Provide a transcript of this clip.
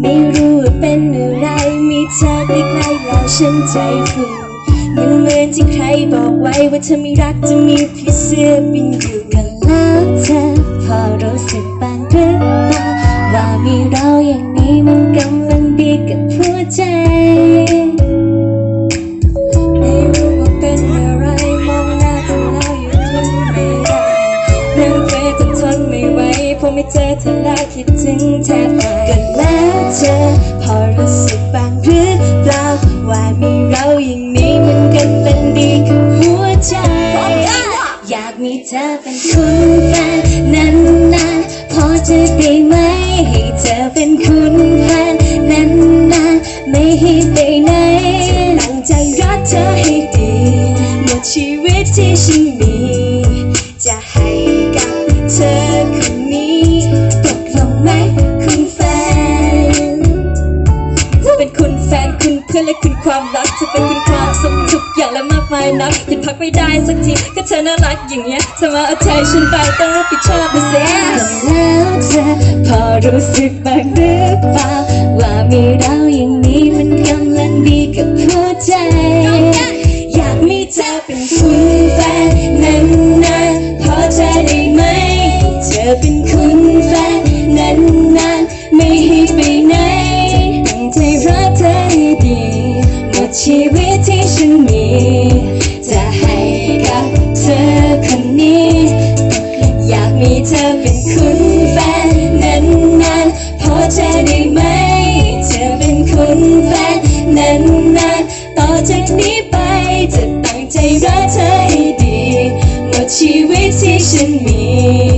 ไม่รู้เป็นอะไร มีเธอใกล้ๆแล้วฉันใจฟูมันเหมือนที่ใครบอกไว้ว่าเธอไม่รักจะมีพี่เสื้อบินอยู่กันแล้วเธอพอรู้สึกบ้างหรือเปล่าว่ามีเราอย่างนี้มันกำลังดีกับหัวใจ ไม่เจอเธอแล้วคิดถึงแทบตายกันแล้วเธอพอรู้สึกบ้างหรือเปล่าว่ามีเราอย่างนี้มันกำลังดีกับหัวใจ อยากมีเธอเป็นคุณแฟนนานๆพอจะได้ไหมให้เธอเป็นคุณแฟนนานๆไม่ให้ไปไหนตั้งใจรักเธอให้ดีหมดชีวิตที่ฉันมี นและคุณความรักจะเป็นคุณความสุขทุกอย่างและมากมายนักหยุดพักไม่ได้สักทีก็เธอน่ารักอย่างเงี้ยเธอมาเอาใจฉันไปต้องรับผิดชอบนะเสียแล้วเธอพอรู้สึกบ้างหรือเปล่าว่ามีเราอย่างนี้มันกำลังดีกับหัวใจอยากมีเธอเป็นคุณแฟนนานๆพอจะได้ไหมเธอเป็น ชีวิตที่ฉันมี จะให้กับเธอคนนี้ อยากมีเธอเป็นคุณแฟนนานๆพอจะได้ไหม เธอเป็นคุณแฟนนานๆต่อจากนี้ไปจะตั้งใจรักเธอให้ดี หมดชีวิตที่ฉันมี